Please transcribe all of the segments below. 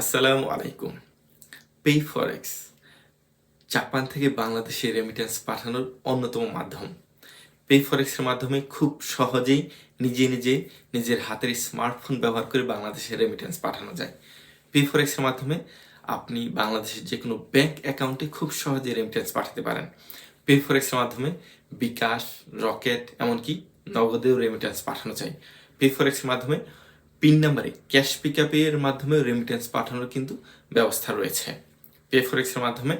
আসসালামু আলাইকুম। পে ফরেক্স জাপান থেকে বাংলাদেশে রেমিটেন্স পাঠানোর অন্যতম মাধ্যম। পে ফরেক্সের মাধ্যমে খুব সহজেই নিজে নিজে নিজের হাতের স্মার্টফোন ব্যবহার করে বাংলাদেশে রেমিটেন্স পাঠানো যায়। পে ফরেক্সের মাধ্যমে আপনি বাংলাদেশের যে কোনো ব্যাংক অ্যাকাউন্টে খুব সহজে রেমিটেন্স পাঠাতে পারেন। পে ফরেক্সের মাধ্যমে বিকাশ, রকেট, এমনকি নগদেও রেমিটেন্স পাঠানো যায়। পে ফরেক্সের মাধ্যমে পিন নাম্বারে ক্যাশ পিক আপের মাধ্যমে রেমিটেন্স পাঠানোর কিন্তু ব্যবস্থা রয়েছে। পে ফরেক্সের মাধ্যমে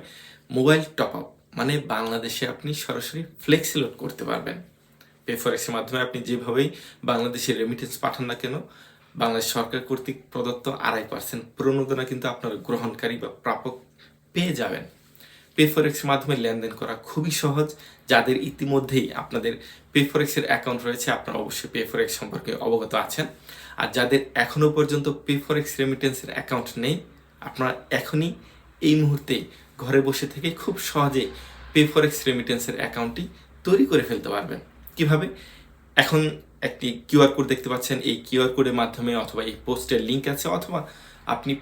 মোবাইল টপ আপ মানে বাংলাদেশে আপনি সরাসরি ফ্লেক্সি লোড করতে পারবেন। পে ফরেক্সের মাধ্যমে আপনি যেভাবেই বাংলাদেশে রেমিটেন্স পাঠান না কেন, বাংলাদেশ সরকার কর্তৃক প্রদত্ত আড়াই পার্সেন্ট প্রণোদনা কিন্তু আপনার গ্রহণকারী বা প্রাপক পেয়ে যাবেন। পে ফরেক্সের মাধ্যমে লেনদেন করা খুবই সহজ। যাদের ইতিমধ্যেই আপনাদের পে ফরেক্সের অ্যাকাউন্ট রয়েছে, আপনারা অবশ্যই পে ফরেক্স সম্পর্কে অবগত আছেন। আর যাদের এখনও পর্যন্ত পে ফরেক্স রেমিটেন্সের অ্যাকাউন্ট নেই, আপনারা এখনই এই মুহূর্তে ঘরে বসে থেকে খুব সহজে পে ফরেক্স রেমিটেন্সের অ্যাকাউন্টটি তৈরি করে ফেলতে পারবেন। কীভাবে? এখন একটি কিউআর কোড দেখতে পাচ্ছেন। এই কিউআর কোডের মাধ্যমে অথবা এই পোস্টের লিঙ্ক আছে, অথবা আপনি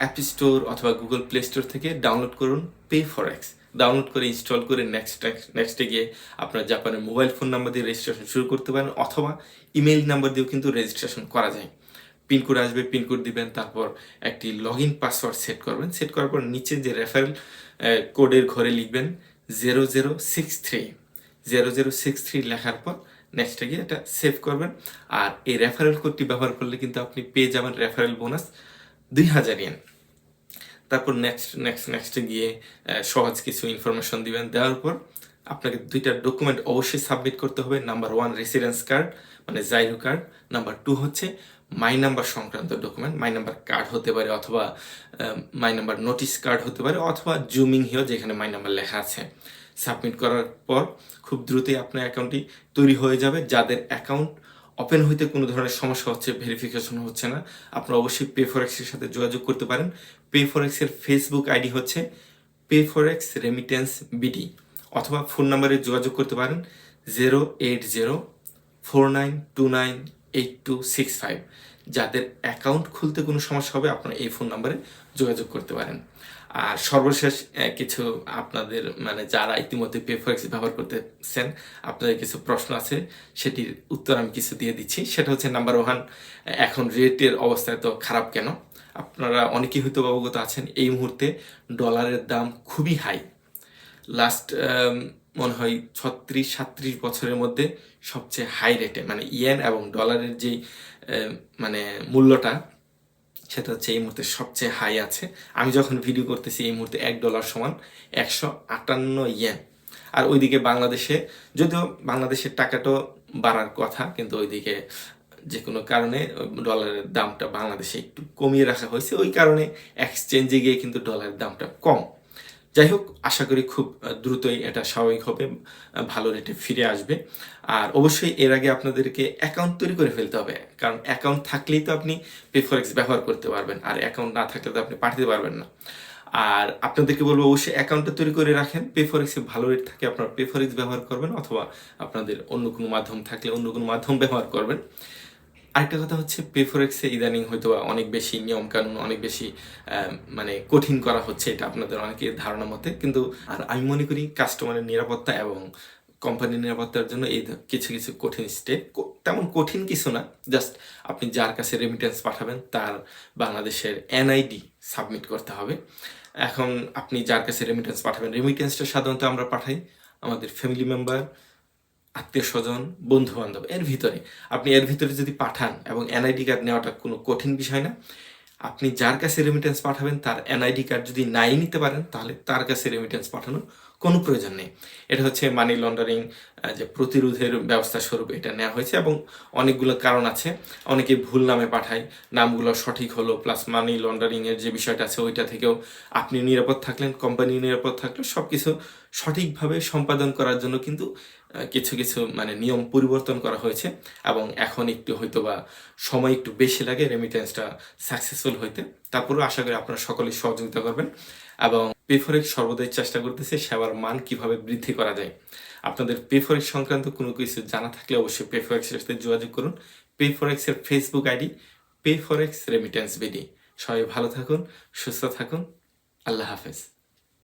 অ্যাপ স্টোর অথবা গুগল প্লে স্টোর থেকে ডাউনলোড করুন পে ফরেক্স ডাউনলোড করে ইনস্টল করে নেক্সট নেক্সটে গিয়ে আপনার জাপানের মোবাইল ফোন নাম্বার দিয়ে রেজিস্ট্রেশন শুরু করতে পারেন, অথবা ইমেইল নাম্বার দিয়েও কিন্তু রেজিস্ট্রেশন করা যায়। পিনকোড আসবে পিনকোড দিবেন, তারপর একটি লগ ইন পাসওয়ার্ড সেট করবেন। সেট করার পর নিচে যে রেফারেল কোডের ঘরে লিখবেন zero zero six three zero zero six three লেখার পর নেক্সটে গিয়ে এটা সেভ করবেন। আর এই রেফারেল কোডটি ব্যবহার করলে কিন্তু আপনি পেয়ে যাবেন রেফারেল বোনাস দুই হাজার ইয়েন তারপর নেক্সট নেক্সট নেক্সটে গিয়ে সহজ কিছু ইনফরমেশন দিবেন। দেওয়ার পর আপনাকে দুইটা ডকুমেন্ট অবশ্যই সাবমিট করতে হবে। নাম্বার ওয়ান রেসিডেন্স কার্ড মানে জাইরো কার্ড নাম্বার টু হচ্ছে মাই নাম্বার সংক্রান্ত ডকুমেন্ট মাই নাম্বার কার্ড হতে পারে অথবা মাই নাম্বার নোটিশ কার্ড হতে পারে অথবা জুমিং হিও যেখানে মাই নাম্বার লেখা আছে। সাবমিট করার পর খুব দ্রুতই আপনার অ্যাকাউন্টটি তৈরি হয়ে যাবে। যাদের অ্যাকাউন্ট ওপেন হইতে কোনো ধরনের সমস্যা হচ্ছে ভেরিফিকেশন হচ্ছে না। আপনারা অবশ্যই পে ফরেক্সের সাথে যোগাযোগ করতে পারেন। পে ফরেক্সের ফেসবুক আইডি হচ্ছে পে ফরেক্স রেমিটেন্স বিডি অথবা ফোন নাম্বারে যোগাযোগ করতে পারেন zero eight zero four nine two nine eight two six five যাদের অ্যাকাউন্ট খুলতে কোনো সমস্যা হবে, আপনারা এই ফোন নাম্বারে যোগাযোগ করতে পারেন। আর সর্বশেষ কিছু আপনাদের মানে যারা ইতিমধ্যে পেফারেক্স ব্যবহার করতেছেন, আপনাদের কিছু প্রশ্ন আছে, সেটির উত্তর আমি কিছু দিয়ে দিচ্ছি। সেটা হচ্ছে নাম্বার ওয়ান এখন রেটের অবস্থা এত খারাপ কেন? আপনারা অনেকেই হয়তো অবগত আছেন, এই মুহূর্তে ডলারের দাম খুবই হাই লাস্ট মনে হয় ছত্রিশ সাত্রিশ বছরের মধ্যে সবচেয়ে হাই রেটে মানে ইয়েন এবং ডলারের যেই মানে মূল্যটা, সেটা হচ্ছে এই মুহূর্তে সবচেয়ে হাই আছে। আমি যখন ভিডিও করতেছি, এই মুহূর্তে এক ডলার সমান একশো আটান্ন ইয়েন আর ওইদিকে বাংলাদেশে, যদিও বাংলাদেশের টাকাটাও বাড়ার কথা, কিন্তু ওইদিকে যে কোনো কারণে ডলারের দামটা বাংলাদেশে একটু কমিয়ে রাখা হয়েছে। ওই কারণে এক্সচেঞ্জে গিয়ে কিন্তু ডলারের দামটা কম। যাই হোক আশা করি খুব দ্রুতই এটা স্বাভাবিক হবে ভালো রেটে ফিরে আসবে। আর অবশ্যই এর আগে আপনাদেরকে অ্যাকাউন্ট তৈরি করে ফেলতে হবে, কারণ অ্যাকাউন্ট থাকলেই তো আপনি পেফরেক্স ব্যবহার করতে পারবেন, আর অ্যাকাউন্ট না থাকলে তো আপনি পাঠাতে পারবেন না। আর আপনাদেরকে বলব, অবশ্যই অ্যাকাউন্টটা তৈরি করে রাখেন পেফরেক্সে ভালো রেট থাকে আপনারা পেফরেক্স ব্যবহার করবেন, অথবা আপনাদের অন্য কোনো মাধ্যম থাকলে অন্য কোনো মাধ্যম ব্যবহার করবেন। আরেকটা কথা হচ্ছে পেফরেক্সে ইদানিং হয়তো অনেক বেশি নিয়ম কানুন অনেক বেশি মানে কঠিন করা হচ্ছে এটা আপনাদের অনেকের ধারণা মতে। কিন্তু আর আমি মনে করি কাস্টমারের নিরাপত্তা এবং কোম্পানির নিরাপত্তার জন্য এই কিছু কিছু কঠিন স্টেপ তেমন কঠিন কিছু না জাস্ট আপনি যার কাছে রেমিটেন্স পাঠাবেন তার বাংলাদেশের এনআইডি সাবমিট করতে হবে। এখন আপনি যার কাছে রেমিটেন্স পাঠাবেন রেমিটেন্সটা সাধারণত আমরা পাঠাই আমাদের ফ্যামিলি মেম্বার আত্মীয় স্বজন বন্ধু বান্ধব এর ভিতরে। আপনি এর ভিতরে যদি পাঠান এবং এনআইডি কার্ড নেওয়াটা কোনো কঠিন বিষয় না, আপনি যার কাছে রেমিটেন্স পাঠাবেন, তার এনআইডি কার্ড যদি নাই নিতে পারেন, তাহলে তার কাছে রেমিটেন্স পাঠানোর কোনো প্রয়োজন নেই। এটা হচ্ছে মানি লন্ডারিং যে প্রতিরোধের ব্যবস্থা স্বরূপ এটা নেওয়া হয়েছে এবং অনেকগুলো কারণ আছে। অনেকে ভুল নামে পাঠায়, নামগুলো সঠিক হলো প্লাস মানি লন্ডারিং এর যে বিষয়টা আছে ওইটা থেকেও আপনি নিরাপদ থাকলেন কোম্পানি নিরাপদ থাকল সব কিছু সঠিকভাবে সম্পাদন করার জন্য কিন্তু কিছু কিছু মানে নিয়ম পরিবর্তন করা হয়েছে এবং এখন একটু হয়তো বা সময় একটু বেশি লাগে রেমিটেন্সটা সাকসেসফুল হইতে। তারপরেও আশা করি আপনারা সকলেই সহযোগিতা করবেন এবং পেফরেক্স সর্বদাই চেষ্টা করতেছে সেবার মান কীভাবে বৃদ্ধি করা যায়। আপনাদের পেফরেক সংক্রান্ত কোনো কিছু জানা থাকলে অবশ্যই পেফরেক্সের সাথে যোগাযোগ করুন। পেফরেক্সের Facebook ID pay forex remittance BD সবাই ভালো থাকুন, সুস্থ থাকুন। আল্লাহ হাফেজ।